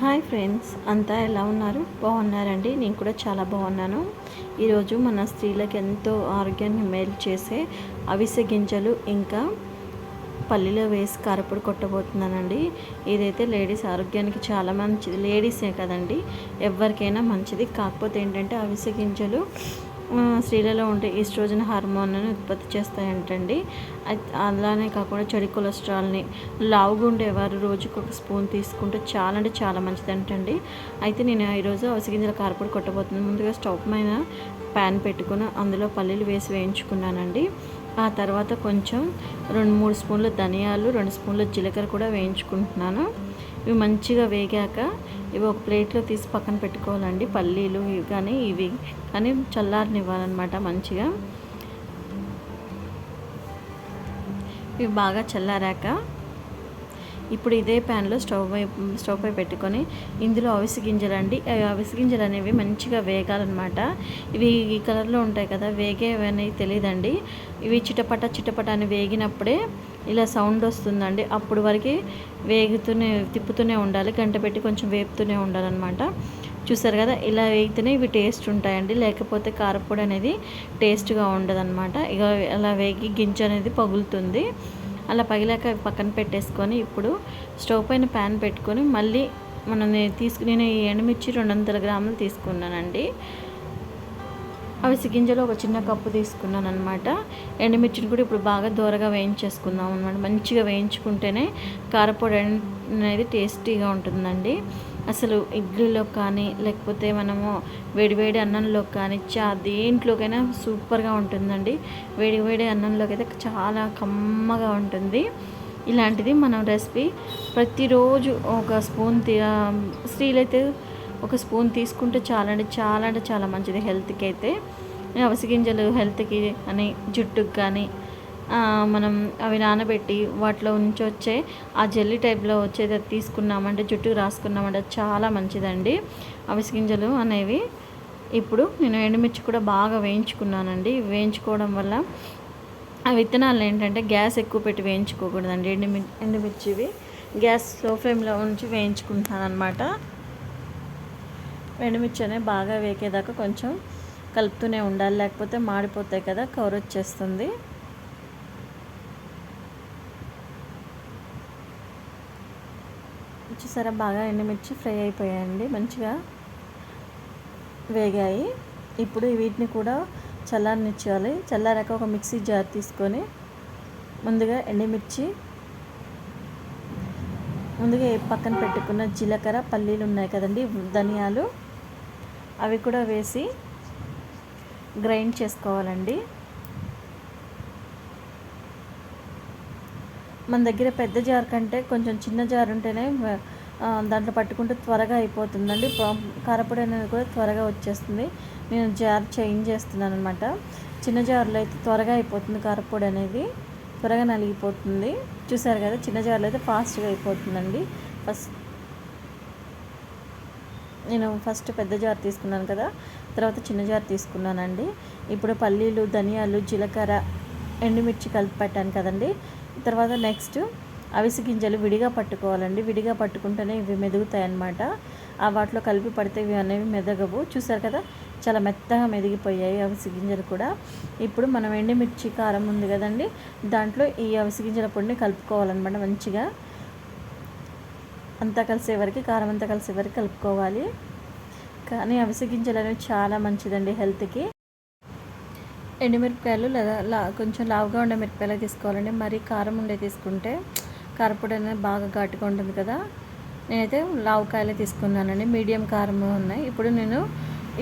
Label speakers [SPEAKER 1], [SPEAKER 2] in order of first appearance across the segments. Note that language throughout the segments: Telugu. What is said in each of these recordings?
[SPEAKER 1] హాయ్ ఫ్రెండ్స్ అంతా ఎలా ఉన్నారు? బాగున్నారండి? నేను కూడా చాలా బాగున్నాను. ఈరోజు మన స్త్రీలకు ఎంతో ఆరోగ్యాన్ని మేలు చేసే అవిసె గింజలు ఇంకా పల్లిలో వేసి కారపొడి కొట్టబోతున్నానండి. ఇదైతే లేడీస్ ఆరోగ్యానికి చాలా మంచిది. లేడీసే కదండి. ఎవరికైనా మంచిది. కాకపోతే ఏంటంటే అవిసె గింజలు స్త్రీలలో ఉండే ఈస్ట్రోజన్ హార్మోన్లను ఉత్పత్తి చేస్తాయంటండి. అలానే కాకుండా చెడు కొలెస్ట్రాల్ని లావుగా ఉండేవారు రోజుకు ఒక స్పూన్ తీసుకుంటే చాలా అంటే చాలా మంచిది అంటండి అయితే నేను ఈరోజు అవసగింజల కారపొడి కొట్టబోతున్నాను. ముందుగా స్టవ్ పైన ప్యాన్ పెట్టుకుని అందులో పల్లీలు వేసి వేయించుకున్నానండి. ఆ తర్వాత కొంచెం రెండు మూడు స్పూన్ల ధనియాలు రెండు స్పూన్ల జీలకర్ర కూడా వేయించుకుంటున్నాను. ఇవి మంచిగా వేగాక ఇవి ఒక ప్లేట్లో తీసి పక్కన పెట్టుకోవాలండి. పల్లీలు ఇవి కానీ ఇవి కానీ చల్లారనివ్వాలన్నమాట మంచిగా. ఇవి బాగా చల్లారాక ఇప్పుడు ఇదే ప్యాన్లో స్టవ్ పై స్టవ్ పై పెట్టుకొని ఇందులో అవిసి గింజలు అండి అవిసి గింజలు అనేవి మంచిగా వేగాలన్నమాట. ఇవి ఈ కలర్లో ఉంటాయి కదా వేగేవి అనేవి తెలియదండి ఇవి చిటపట చిటపట అని వేగినప్పుడే ఇలా సౌండ్ వస్తుందండి. అప్పుడు వరకు వేగుతూనే తిప్పుతూనే ఉండాలి గంట పెట్టి కొంచెం వేపుతూనే ఉండాలన్నమాట. చూసారు కదా ఇలా వేగితేనే ఇవి టేస్ట్ ఉంటాయండి. లేకపోతే కారపొడి అనేది టేస్ట్గా ఉండదన్నమాట. ఇక అలా వేగి గింజ అనేది పగులుతుంది. అలా పగిలాక అవి పక్కన పెట్టేసుకొని ఇప్పుడు స్టవ్ పైన ప్యాన్ పెట్టుకొని మళ్ళీ మనం తీసుకు నేను ఈ ఎండుమిర్చి రెండు వందల గ్రాములు తీసుకున్నానండి. అవిసి గింజలు ఒక చిన్న కప్పు తీసుకున్నాను అనమాట ఎండుమిర్చిని కూడా ఇప్పుడు బాగా దూరగా వేయించేసుకుందాం అనమాట మంచిగా వేయించుకుంటేనే కారపొడి అనేది టేస్టీగా ఉంటుందండి. అసలు ఇడ్లీలో కానీ లేకపోతే మనము వేడివేడి అన్నంలో కానీ చా దేంట్లోకైనా సూపర్గా ఉంటుందండి. వేడివేడి అన్నంలోకి అయితే చాలా కమ్మగా ఉంటుంది. ఇలాంటిది మనం రెసిపీ. ప్రతిరోజు ఒక స్పూన్ తీ స్త్రీలైతే ఒక స్పూన్ తీసుకుంటే చాలా అంటే చాలా అంటే చాలా మంచిది హెల్త్కి అయితే అవిసి గింజలు హెల్త్కి అని జుట్టుకు కానీ మనం అవి నానబెట్టి వాటిలో నుంచి వచ్చే ఆ జెల్లీ టైప్లో వచ్చేది అది తీసుకున్నామంటే జుట్టుకు రాసుకున్నామంటే చాలా మంచిదండి. అవిసి గింజలు అనేవి ఇప్పుడు నేను ఎండుమిర్చి కూడా బాగా వేయించుకున్నానండి. వేయించుకోవడం వల్ల ఆ విత్తనాలు ఏంటంటే గ్యాస్ ఎక్కువ పెట్టి వేయించుకోకూడదండి. ఎండుమి ఎండుమిర్చివి గ్యాస్ స్లో ఫ్లేమ్లో ఉంచి వేయించుకుంటున్నాను అనమాట ఎండుమిర్చి అనేవి బాగా వేకేదాకా కొంచెం కలుపుతూనే ఉండాలి. లేకపోతే మాడిపోతాయి కదా కవర్ వచ్చేస్తుంది చూసారా బాగా ఎండుమిర్చి ఫ్రై అయిపోయాయండి మంచిగా వేగాయి. ఇప్పుడు వీటిని కూడా చల్లారనిచ్చేయాలి. చల్లారాక ఒక మిక్సీ జార్ తీసుకొని ముందుగా ఎండుమిర్చి ముందుగా ఏ పక్కన పెట్టుకున్న జీలకర్ర పల్లీలు ఉన్నాయి కదండి ధనియాలు అవి కూడా వేసి గ్రైండ్ చేసుకోవాలండి. మన దగ్గర పెద్ద జార్ కంటే కొంచెం చిన్న జార్ ఉంటేనే దాంట్లో పట్టుకుంటే త్వరగా అయిపోతుందండి. కారపొడి అనేది కూడా త్వరగా వచ్చేస్తుంది. నేను జార్ చేంజ్ చేస్తున్నాను అనమాట చిన్న జార్లో అయితే త్వరగా అయిపోతుంది కారపొడి అనేది. త్వరగా నలిగిపోతుంది. చూసారు కదా చిన్న జార్లో అయితే ఫాస్ట్గా అయిపోతుందండి. ఫస్ట్ నేను ఫస్ట్ పెద్ద జార్ తీసుకున్నాను కదా తర్వాత చిన్న జార్ తీసుకున్నానండి. ఇప్పుడు పల్లీలు ధనియాలు జీలకర్ర ఎండుమిర్చి కలిపి పెట్టాను కదండి. తర్వాత నెక్స్ట్ అవిసి గింజలు విడిగా పట్టుకోవాలండి. విడిగా పట్టుకుంటేనే ఇవి మెదుగుతాయి అన్నమాట ఆ వాటిలో కలిపి పడితే ఇవి అనేవి మెదగవు. చూసారు కదా చాలా మెత్తగా మెదిగిపోయాయి అవిసి గింజలు కూడా. ఇప్పుడు మనం ఎండుమిర్చి కారం ఉంది కదండి దాంట్లో ఈ అవిసి గింజల పొడిని కలుపుకోవాలన్నమాట మంచిగా. అంతా కలిసే వరకు కారం అంతా కలిసే వరకు కలుపుకోవాలి. కానీ అవిసి గింజలు అనేవి చాలా మంచిదండి హెల్త్కి. ఎండుమిరపకాయలు లేదా కొంచెం లావుగా ఉండే మిరపకాయలు తీసుకోవాలండి. మరీ కారం ఉండే తీసుకుంటే కారపొడి అనేది బాగా ఘాటుగా ఉంటుంది కదా. నేనైతే లావుకాయలే తీసుకున్నానండి. మీడియం కారం ఉన్నాయి. ఇప్పుడు నేను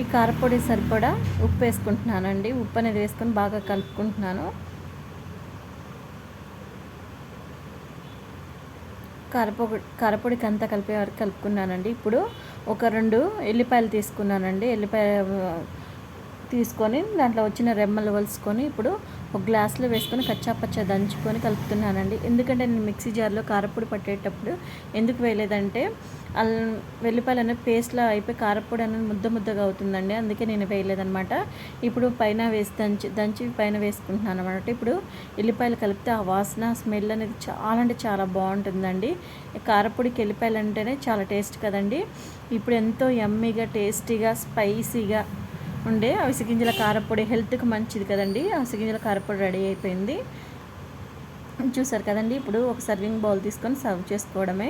[SPEAKER 1] ఈ కారపొడి సరిపడా ఉప్పు వేసుకుంటున్నానండి. ఉప్పు అనేది వేసుకొని బాగా కలుపుకుంటున్నాను. కారపొడి కారపొడికి అంతా కలిపే వరకు కలుపుకున్నానండి. ఇప్పుడు ఒక రెండు ఎల్లిపాయలు తీసుకున్నానండి. ఎల్లిపాయ తీసుకొని దాంట్లో వచ్చిన రెమ్మలు వలుసుకొని ఇప్పుడు ఒక గ్లాస్లో వేసుకొని కచ్చాపచ్చ దంచుకొని కలుపుతున్నానండి. ఎందుకంటే నేను మిక్సీ జార్లో కారపొడి పట్టేటప్పుడు ఎందుకు వేయలేదంటే వెల్లిపాయలు అనేది పేస్ట్లో అయిపోయి కారపొడి అనేది ముద్ద ముద్దగా అవుతుందండి. అందుకే నేను వేయలేదనమాట ఇప్పుడు పైన వేసి దంచి దంచి పైన వేసుకుంటున్నాను అనమాట ఇప్పుడు ఎల్లిపాయలు కలిపితే ఆ వాసన స్మెల్ అనేది చాలా అంటే చాలా బాగుంటుందండి. కారపొడికి ఎల్లిపాయలు అంటేనే చాలా టేస్ట్ కదండి. ఇప్పుడు ఎంతో యమ్మీగా టేస్టీగా స్పైసీగా ఉండే. అవిసె గింజల కారపొడి హెల్త్కి మంచిది కదండి. అవిసె గింజల కారపొడి రెడీ అయిపోయింది. చూసారు కదండి ఇప్పుడు ఒక సర్వింగ్ బౌల్ తీసుకొని సర్వ్ చేసుకోవడమే.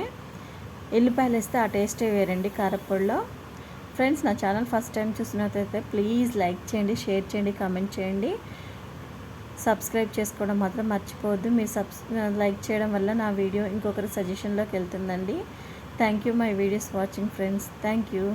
[SPEAKER 1] ఎల్లిపాయలు వేస్తే ఆ టేస్టే వేరండి కారపొడిలో. ఫ్రెండ్స్ నా ఛానల్ ఫస్ట్ టైం చూసినట్లయితే ప్లీజ్ లైక్ చేయండి షేర్ చేయండి కామెంట్ చేయండి. సబ్స్క్రైబ్ చేసుకోవడం మాత్రం మర్చిపోవద్దు. మీరు సబ్స్ లైక్ చేయడం వల్ల నా వీడియో ఇంకొకరి సజెషన్లోకి వెళ్తుందండి. Thank you my videos watching friends. Thank you.